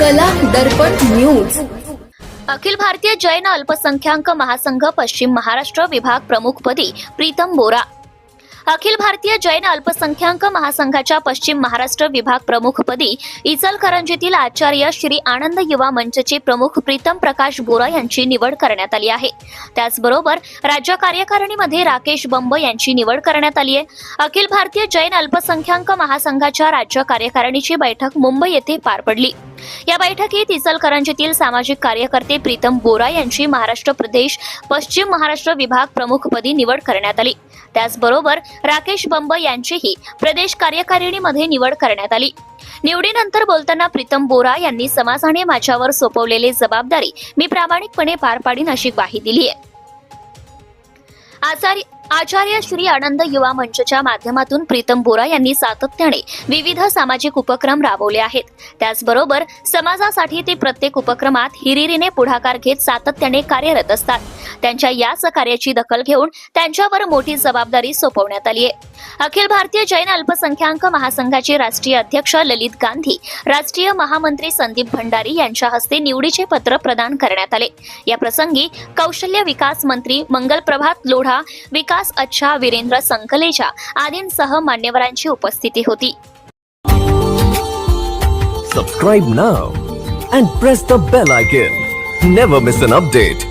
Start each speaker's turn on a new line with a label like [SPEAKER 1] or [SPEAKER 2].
[SPEAKER 1] कला दर्पण न्यूज.
[SPEAKER 2] अखिल भारतीय जैन अल्पसंख्याक महासंघ पश्चिम महाराष्ट्र विभाग प्रमुखपदी प्रीतम बोरा. अखिल भारतीय जैन अल्पसंख्याक महासंघाच्या पश्चिम महाराष्ट्र विभाग प्रमुखपदी इचलकरंजीतील आचार्य श्री आनंद युवा मंचचे प्रमुख प्रीतम प्रकाश बोरा यांची निवड करण्यात आली आहे. त्याचबरोबर राज्य कार्यकारिणीमध्ये राकेश बंब यांची निवड करण्यात आली आहे. अखिल भारतीय जैन अल्पसंख्याक महासंघाच्या राज्य कार्यकारिणीची बैठक मुंबई येथे पार पडली. या बैठकीत इचलकरंजीतील सामाजिक कार्यकर्ते प्रीतम बोरा यांची महाराष्ट्र प्रदेश पश्चिम महाराष्ट्र विभाग प्रमुखपदी निवड करण्यात आली. त्याचबरोबर राकेश बंब यांचीही प्रदेश कार्यकारिणीमध्ये निवड करण्यात आली. निवडीनंतर बोलताना प्रीतम बोरा यांनी समाजाने माझ्यावर सोपवलेली जबाबदारी मी प्रामाणिकपणे पार पाडीन अशी ग्वाही दिली आहे आचार्य आचार्य श्री आनंद युवा मंचच्या माध्यमातून प्रीतम बोरा यांनी सातत्याने विविध सामाजिक उपक्रम राबवले आहेत. त्याचबरोबर समाजासाठी ते प्रत्येक उपक्रमात हिरिरीने पुढाकार घेत सातत्याने कार्यरत असतात. त्यांच्या याच कार्याची दखल घेऊन त्यांच्यावर मोठी जबाबदारी सोपवण्यात आली आहे अखिल भारतीय जैन अल्पसंख्याक महासंघाचे राष्ट्रीय अध्यक्ष ललित गांधी राष्ट्रीय महामंत्री संदीप भंडारी यांच्या हस्ते निवडीचे पत्र प्रदान करण्यात आले या प्रसंगी कौशल्य विकास मंत्री मंगल प्रभात लोढा विकास अच्छा वीरेंद्र संकलेजा आदींसह मान्यवरांची उपस्थिती होती
[SPEAKER 3] Subscribe now and press the bell icon. Never miss an update.